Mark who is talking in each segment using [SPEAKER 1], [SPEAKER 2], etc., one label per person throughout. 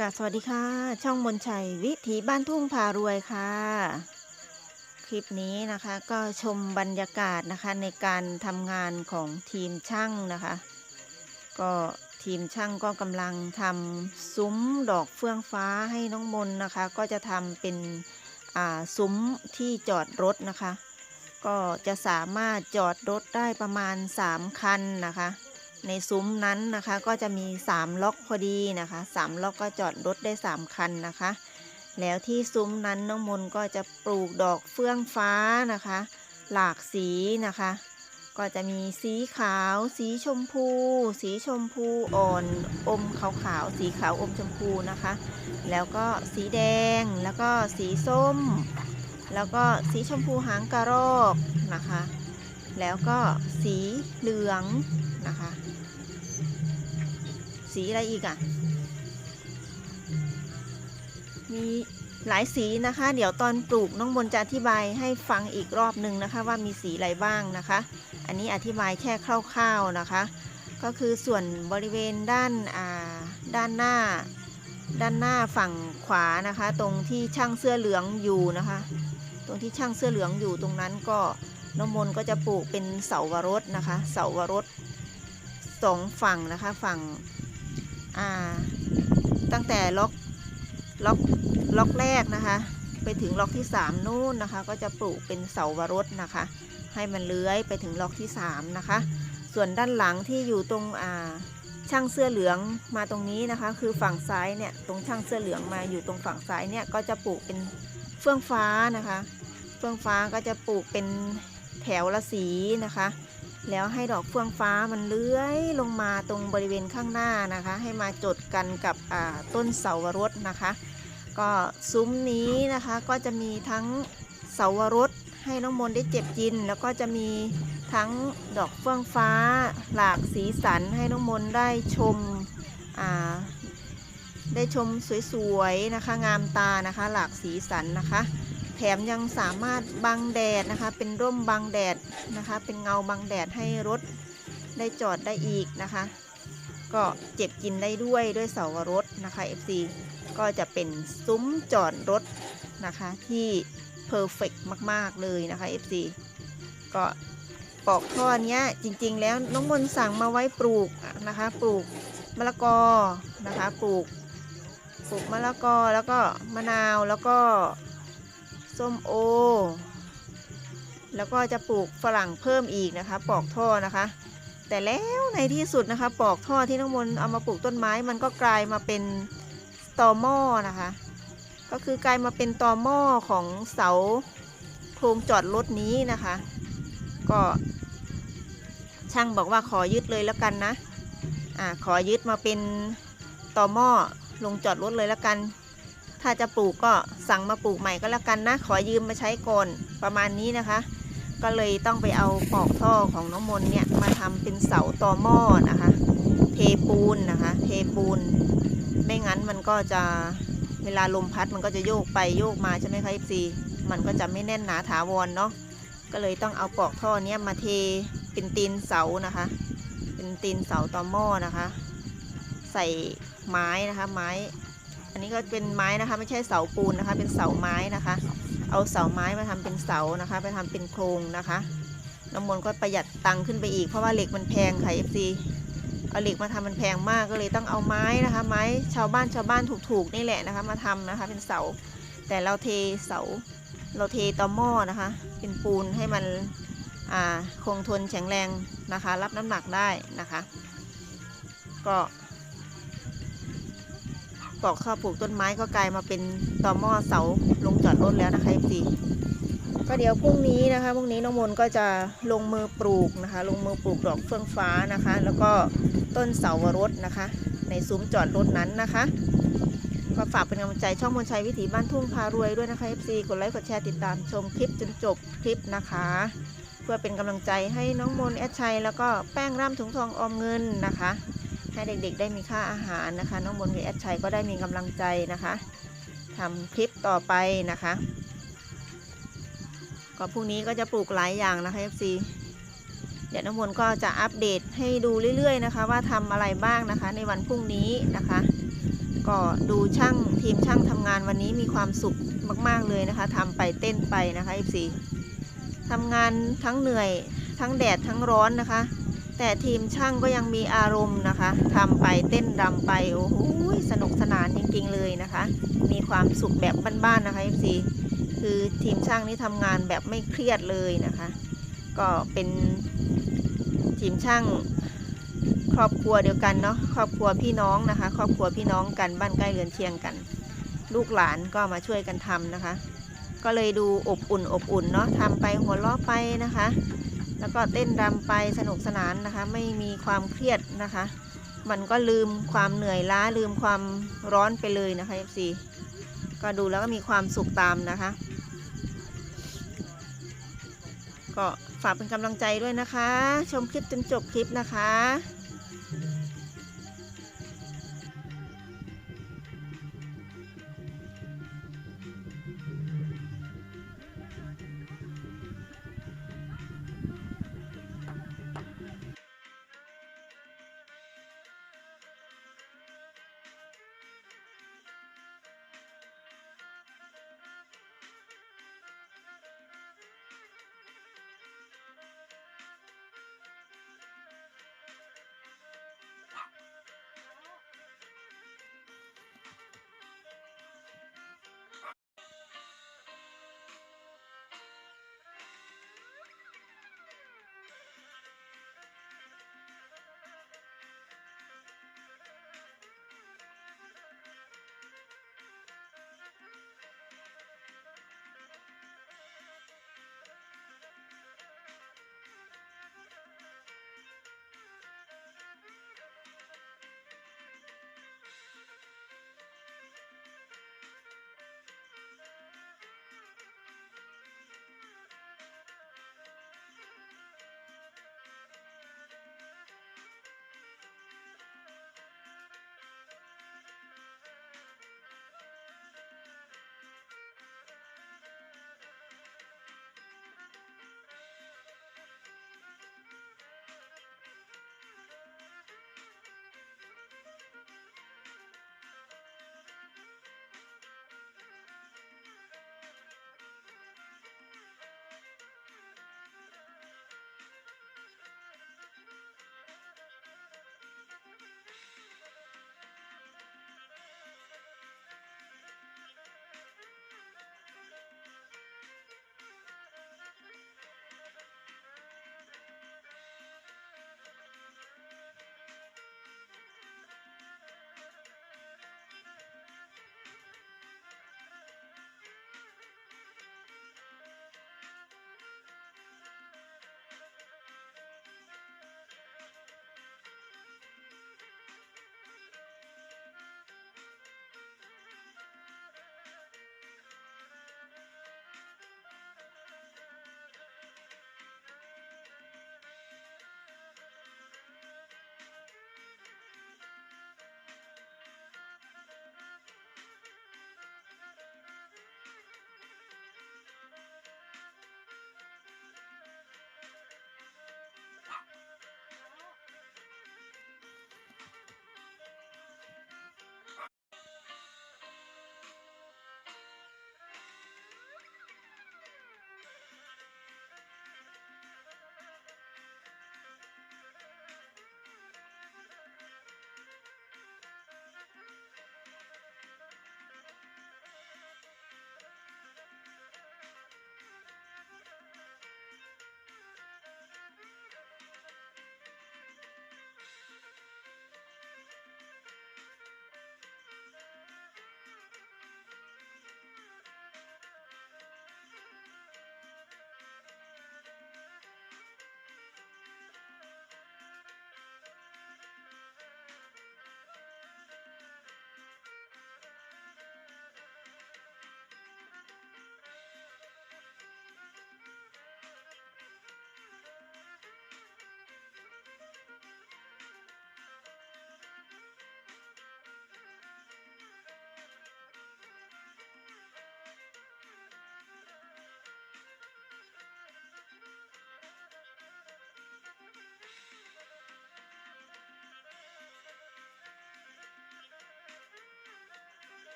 [SPEAKER 1] กาสวัสดีค่ะ ช่องมนชัยวิถีบ้านทุ่งพารวยค่ะ คลิปนี้นะคะก็ชมบรรยากาศนะคะในการทำงานของทีมช่างนะคะ ก็ทีมช่างก็กำลังทำซุ้มดอกเฟื่องฟ้าให้น้องมนนะคะ ก็จะทำเป็นอ่าซุ้มที่จอดรถนะคะ ก็จะสามารถจอดรถได้ประมาณ 3 คันนะคะ ในซุ้มนั้นนะคะ ก็จะมี 3 ล็อกพอดีนะคะ3ล็อกก็จอดรถได้ 3 คันนะคะ แล้วที่ซุ้มนั้นน้องมนก็จะปลูกดอกเฟื่องฟ้านะคะ หลากสีนะคะ ก็จะมีสีขาว สีชมพู สีชมพูอ่อนอมขาวๆสีขาวอมชมพูนะคะ แล้วก็สีแดงแล้วก็สีส้ม แล้วก็สีชมพูหางกระรอกนะคะแล้วก็สีเหลืองนะคะ สีอะไรอีกอะ่ะ มีหลายสีนะคะ เดี๋ยวตอนปลูกน้องมนจะอธิบายให้ฟังอีกรอบหนึ่งนะคะ ว่ามีสีอะไรบ้างนะคะ อันนี้อธิบายแค่คร่าวๆนะคะ ก็คือส่วนบริเวณด้านาด้านหน้า ด้านหน้าฝั่งขวานะคะ ตรงที่ช่างเสื้อเหลืองอยู่นะคะ ตรงที่ช่างเสื้อเหลืองอยู่ตรงนั้นก็น้องมนก็จะปลูกเป็นเสาวรสนะคะ เสาวรสสองฝั่งนะคะ ฝั่ง ตั้งแต่ล็อกล็อกล็อกแรกนะคะ ไปถึงล็อกที่สามนู่นนะคะ ก็จะปลูกเป็นเสาวรสนะคะ ให้มันเลื้อยไปถึงล็อกที่สามนะคะ ส่วนด้านหลังที่อยู่ตรงช่างเสื้อเหลืองมาตรงนี้นะคะ คือฝั่งซ้ายเนี่ยตรงช่างเสื้อเหลืองมาอยู่ตรงฝั่งซ้ายเนี่ยก็จะปลูกเป็นเฟื่องฟ้านะคะ เฟื่องฟ้าก็จะปลูกเป็นแถวละสีนะคะ แล้วให้ดอกเฟื่องฟ้ามันเลื้อยลงมาตรงบริเวณข้างหน้านะคะ ให้มาจดกันกับต้นเสาวรสนะคะ ก็ซุ้มนี้นะคะก็จะมีทั้งเสาวรสให้น้องมนได้เจ็บจิน แล้วก็จะมีทั้งดอกเฟื่องฟ้า หลากสีสันให้น้องมนได้ชมได้ชมสวยๆนะคะ งามตานะคะ หลากสีสันนะคะ แถมยังสามารถบังแดดนะคะ เป็นร่มบังแดดนะคะ เป็นเงาบังแดดให้รถได้จอดได้อีกนะคะ ก็เจ็บกินได้ด้วยด้วยเสาวรสนะคะ FC ก็จะเป็นซุ้มจอดรถนะคะที่เพอร์เฟกมาก ๆ เลยนะคะ FC ก็ปอกท่อเนี้ยจริงๆ แล้วน้องมนสั่งมาไว้ปลูกนะคะ ปลูกมะละกอนะคะ ปลูกปลูกมะละกอแล้วก็มะนาวแล้วก็ ส้มโอ แล้วก็จะปลูกฝรั่งเพิ่มอีกนะคะ ปอกท่อนะคะ แต่แล้วในที่สุดนะคะปอกท่อที่น้องมนเอามาปลูกต้นไม้มันก็กลายมาเป็นตอหม้อนะคะ ก็คือกลายมาเป็นตอหม้อของเสาโครงจอดรถนี้นะคะ ก็ช่างบอกว่าขอยึดเลยแล้วกันนะอ่าขอยึดมาเป็นตอหม้อลงจอดรถเลยแล้วกัน ถ้าจะปลูกก็สั่งมาปลูกใหม่ก็แล้วกันนะ ขอยืมมาใช้ก่อนประมาณนี้นะคะ ก็เลยต้องไปเอาปอกท่อของน้องมนเนี่ยมาทำเป็นเสาตอหม้อนะคะ เทปูนนะคะ เทปูน ไม่งั้นมันก็จะเวลาลมพัดมันก็จะโยกไปโยกมาใช่ไหมคะ FC มันก็จะไม่แน่นหนาถาวรเนาะ ก็เลยต้องเอาปอกท่อเนี้ยมาเทเป็นตีนเสานะคะ เป็นตีนเสาตอหม้อนะคะ ใส่ไม้นะคะไม้ อันนี้ก็เป็นไม้นะคะ ไม่ใช่เสาปูนนะคะ เป็นเสาไม้นะคะ เอาเสาไม้มาทำเป็นเสานะคะ ไปทำเป็นโครงนะคะน้ำมนต์ก็ประหยัดตังค์ขึ้นไปอีกเพราะว่าเหล็กมันแพงค่ะ FC เอาเหล็กมาทำมันแพงมากก็เลยต้องเอาไม้นะคะ ไม้ชาวบ้านชาวบ้านถูกๆนี่แหละนะคะ มาทำนะคะ เป็นเสา แต่เราเทเสา เราเทตอหม้อนะคะ เป็นปูนให้มันคงทนแข็งแรงนะคะ รับน้ำหนักได้นะคะ ก็ ปอกข้าวปลูกต้นไม้ก็กลายมาเป็นต่อหม้อเสาลงจอดรถแล้วนะคะ FC ก็เดี๋ยวพรุ่งนี้นะคะพรุ่งนี้น้องมนก็จะลงมือปลูกนะคะ ลงมือปลูกดอกเฟื่องฟ้านะคะ แล้วก็ต้นเสาวรสนะคะ ในซุ้มจอดรถนั้นนะคะก็ฝากเป็นกำลังใจช่องมนชัยวิถีบ้านทุ่งพารวยด้วยนะคะ FC กดไลค์กดแชร์ติดตามชมคลิปจนจบคลิปนะคะ เพื่อเป็นกำลังใจให้น้องมนแอดชัย แล้วก็แป้งร่ำถุงทองออมเงินนะคะ ให้เด็กๆ ได้มีค่าอาหารนะคะ น้องมนต์กับแอดชัยก็ได้มีกำลังใจนะคะทำคลิปต่อไปนะคะ ก็พรุ่งนี้ก็จะปลูกหลายอย่างนะคะ FC เดี๋ยวน้ำมนต์ก็จะอัปเดตให้ดูเรื่อยๆนะคะ ว่าทำอะไรบ้างนะคะ ในวันพรุ่งนี้นะคะ ก็ดูช่างทีมช่างทำงานวันนี้มีความสุขมากๆเลยนะคะทำไปเต้นไปนะคะ FC ทำงานทั้งเหนื่อยทั้งแดดทั้งร้อนนะคะ แต่ทีมช่างก็ยังมีอารมณ์นะคะทำไปเต้นรำไป โอ้โหสนุกสนานจริงๆเลยนะคะ มีความสุขแบบบ้านๆนะคะ FC คือทีมช่างนี่ทำงานแบบไม่เครียดเลยนะคะ ก็เป็นทีมช่างครอบครัวเดียวกันเนาะครอบครัวพี่น้องนะคะ ครอบครัวพี่น้องกันบ้านใกล้เรือนเคียงกัน ลูกหลานก็มาช่วยกันทำนะคะ ก็เลยดูอบอุ่นอบอุ่นเนาะทำไปหัวเราะไปนะคะ แล้วก็เต้นรำไปสนุกสนานนะคะ ไม่มีความเครียดนะคะ มันก็ลืมความเหนื่อยล้าลืมความร้อนไปเลยนะคะ FC ก็ดูแล้วก็มีความสุขตามนะคะ ก็ฝากเป็นกำลังใจด้วยนะคะ ชมคลิปจนจบคลิปนะคะ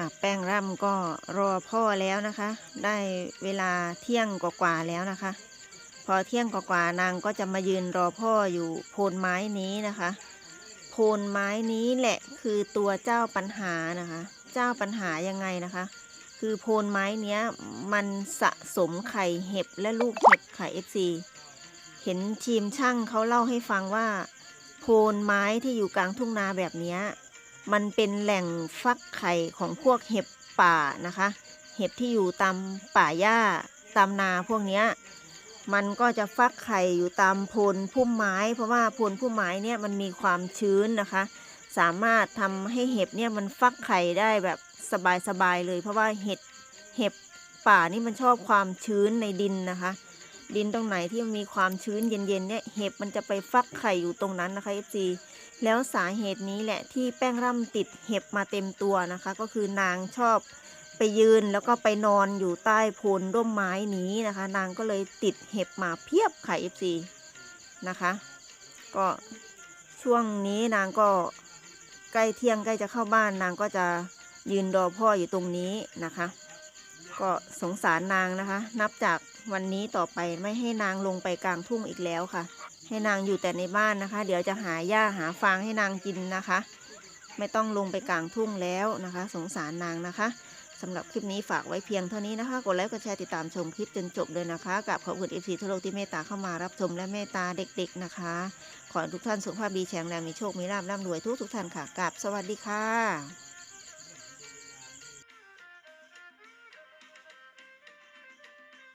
[SPEAKER 1] ค่ะ แป้งร่ำก็รอพ่อแล้วนะคะ ได้เวลาเที่ยงกว่าๆแล้วนะคะ พอเที่ยงกว่าๆนางก็จะมายืนรอพ่ออยู่โพนไม้นี้นะคะ โพนไม้นี้แหละคือตัวเจ้าปัญหานะคะ เจ้าปัญหายังไงนะคะ คือโพนไม้เนี้ยมันสะสมไข่เห็บและลูกเห็บไข่ FC เห็นทีมช่างเขาเล่าให้ฟังว่า โพนไม้ที่อยู่กลางทุ่งนาแบบนี้ มันเป็นแหล่งฟักไข่ของพวกเห็บป่านะคะ เห็บที่อยู่ตามป่าหญ้าตามนาพวกนี้มันก็จะฟักไข่อยู่ตามโพนพุ่มไม้ เพราะว่าโพนพุ่มไม้เนี่ยมันมีความชื้นนะคะ สามารถทำให้เห็บเนี่ยมันฟักไข่ได้แบบสบายๆเลย เพราะว่าเห็ดเห็บป่านี่มันชอบความชื้นในดินนะคะ ดินตรงไหนที่มีความชื้นเย็นๆเนี่ยเห็บมันจะไปฟักไข่อยู่ตรงนั้นนะคะ FC แล้วสาเหตุนี้แหละที่แป้งร่ำติดเห็บมาเต็มตัวนะคะ ก็คือนางชอบไปยืนแล้วก็ไปนอนอยู่ใต้โพนร่มไม้นี้นะคะ นางก็เลยติดเห็บมาเพียบค่ะ FC นะคะ ก็ช่วงนี้นางก็ใกล้เที่ยงใกล้จะเข้าบ้านนางก็จะยืนรอพ่ออยู่ตรงนี้นะคะ ก็สงสารนางนะคะ นับจากวันนี้ต่อไปไม่ให้นางลงไปกลางทุ่งอีกแล้วค่ะ ให้นางอยู่แต่ในบ้านนะคะ เดี๋ยวจะหาหญ้าหาฟางให้นางกินนะคะ ไม่ต้องลงไปกลางทุ่งแล้วนะคะ สงสารนางนะคะสำหรับคลิปนี้ฝากไว้เพียงเท่านี้นะคะ กดไลค์กดแชร์ติดตามชมคลิปจนจบเลยนะคะกับขอบคุณเอฟซีทั่วโลกที่เมตตาเข้ามารับชมและเมตตาเด็กๆนะคะ ขอให้ทุกท่านสุขภาพดีแข็งแรงมีโชคมีลาภร่ำรวยทุกทุกๆท่านค่ะกับสวัสดีค่ะ